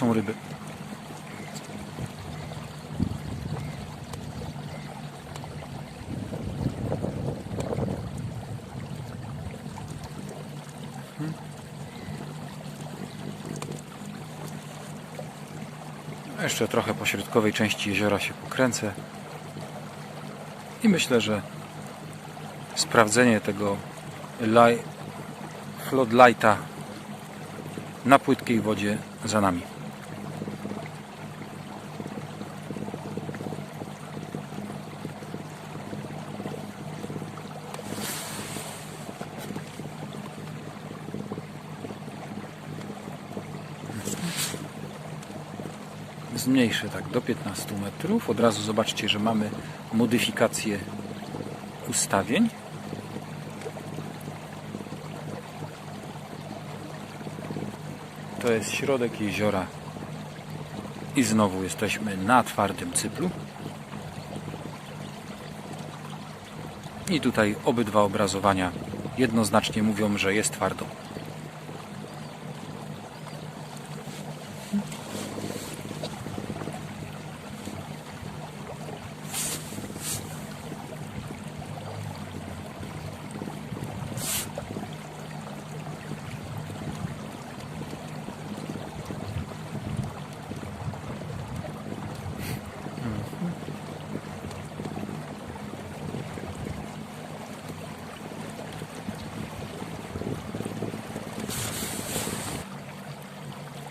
są ryby. Hmm. Jeszcze trochę po środkowej części jeziora się pokręcę. I myślę, że sprawdzenie tego floodlighta na płytkiej wodzie za nami. Zmniejszę tak do 15 metrów. Od razu zobaczcie, że mamy modyfikację ustawień. To jest środek jeziora. I znowu jesteśmy na twardym cyplu. I tutaj obydwa obrazowania jednoznacznie mówią, że jest twardo.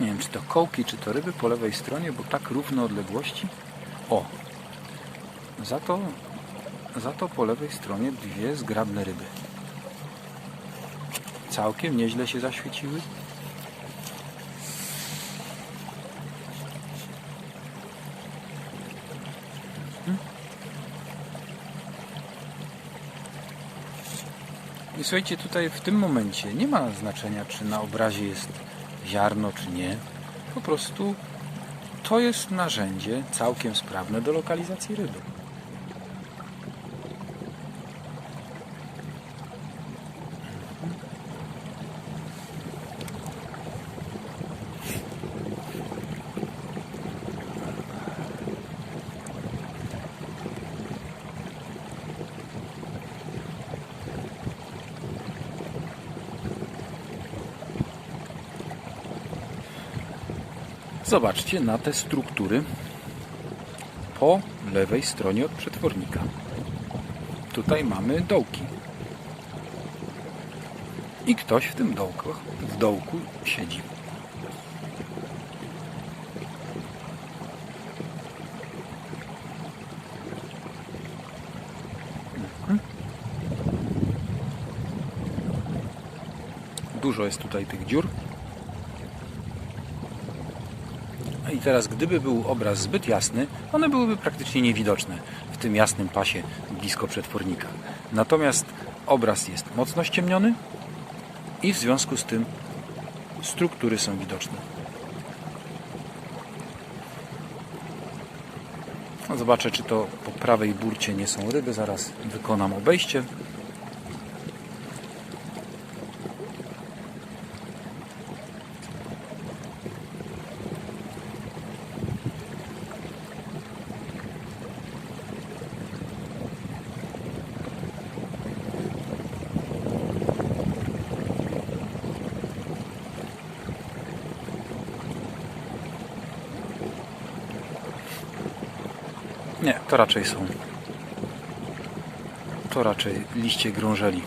Nie wiem, czy to kołki, czy to ryby po lewej stronie, bo tak równe odległości. O! Za to, za to po lewej stronie dwie zgrabne ryby. Całkiem nieźle się zaświeciły. Hmm? I słuchajcie, tutaj w tym momencie nie ma znaczenia, czy na obrazie jest ziarno, czy nie. Po prostu to jest narzędzie całkiem sprawne do lokalizacji ryby. Zobaczcie na te struktury po lewej stronie od przetwornika. Tutaj mamy dołki. I ktoś w tym dołku, w dołku siedzi. Mhm. Dużo jest tutaj tych dziur. Teraz, gdyby był obraz zbyt jasny, one byłyby praktycznie niewidoczne w tym jasnym pasie blisko przetwornika. Natomiast obraz jest mocno ściemniony i w związku z tym struktury są widoczne. No, Zobaczę, czy to po prawej burcie nie są ryby. Zaraz wykonam obejście. Nie, to raczej są. To raczej liście grążeli.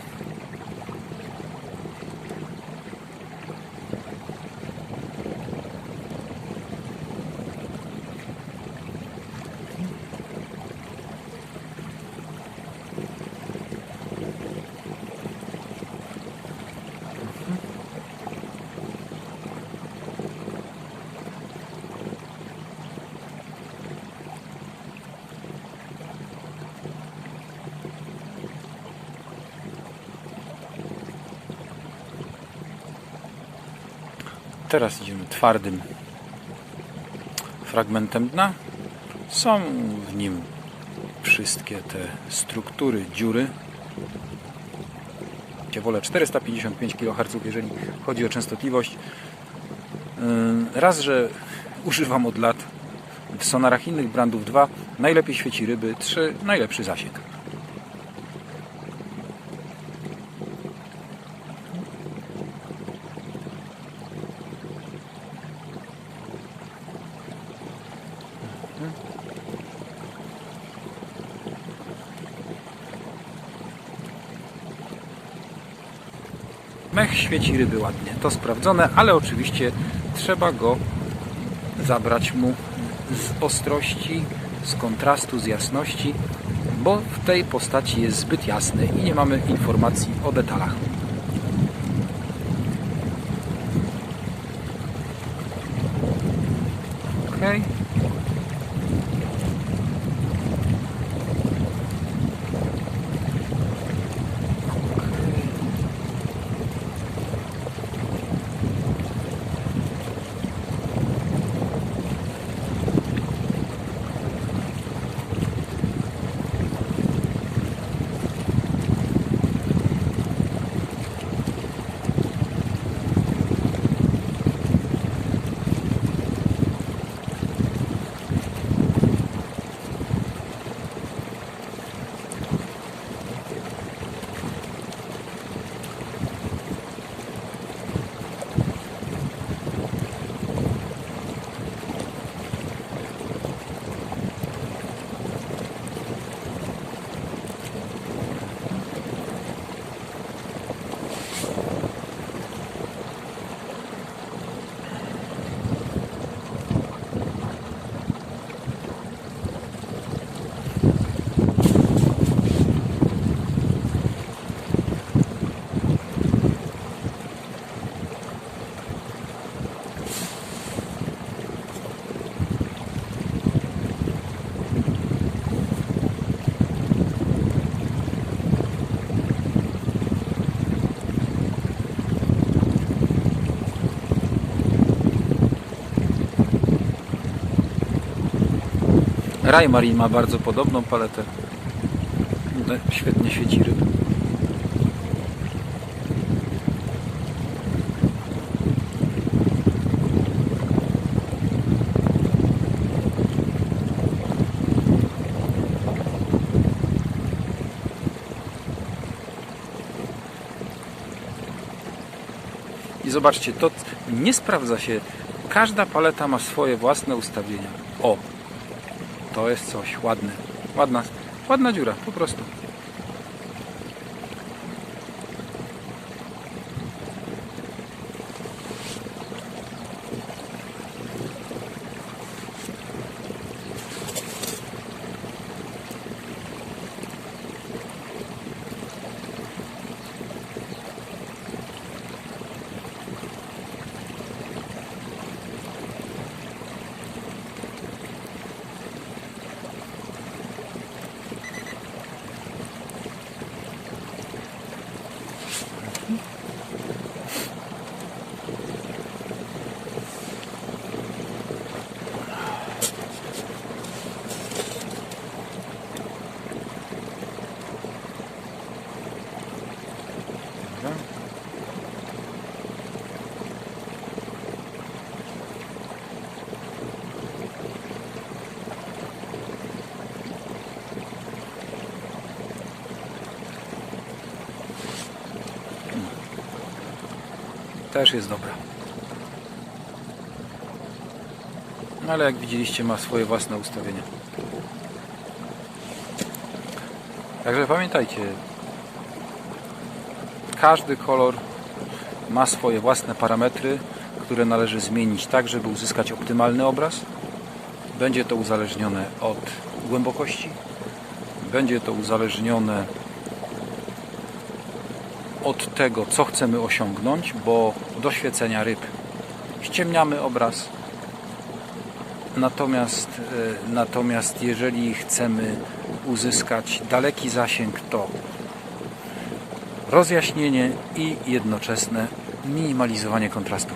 Teraz idziemy twardym fragmentem dna. Są w nim wszystkie te struktury, dziury. Wolę 455 kHz, jeżeli chodzi o częstotliwość. Yy, Raz, że używam od lat. W sonarach innych brandów 2 najlepiej świeci ryby, 3 najlepszy zasięg. Mech świeci ryby ładnie, to sprawdzone, ale oczywiście trzeba go zabrać mu z ostrości, z kontrastu, z jasności, bo w tej postaci jest zbyt jasny i nie mamy informacji o detalach. Okay. Raymarin ma bardzo podobną paletę. No, Świetnie świeci ryb. I zobaczcie, to nie sprawdza się. Każda paleta ma swoje własne ustawienia. O, to jest coś ładne. Ładna, ładna dziura, po prostu. Też jest dobra. No ale jak widzieliście ma swoje własne ustawienia. Także pamiętajcie, każdy kolor ma swoje własne parametry, które należy zmienić tak, żeby uzyskać optymalny obraz. Będzie to uzależnione od głębokości, będzie to uzależnione od tego, co chcemy osiągnąć, bo do świecenia ryb ściemniamy obraz. Natomiast, e, natomiast jeżeli chcemy uzyskać daleki zasięg, to rozjaśnienie i jednoczesne minimalizowanie kontrastu.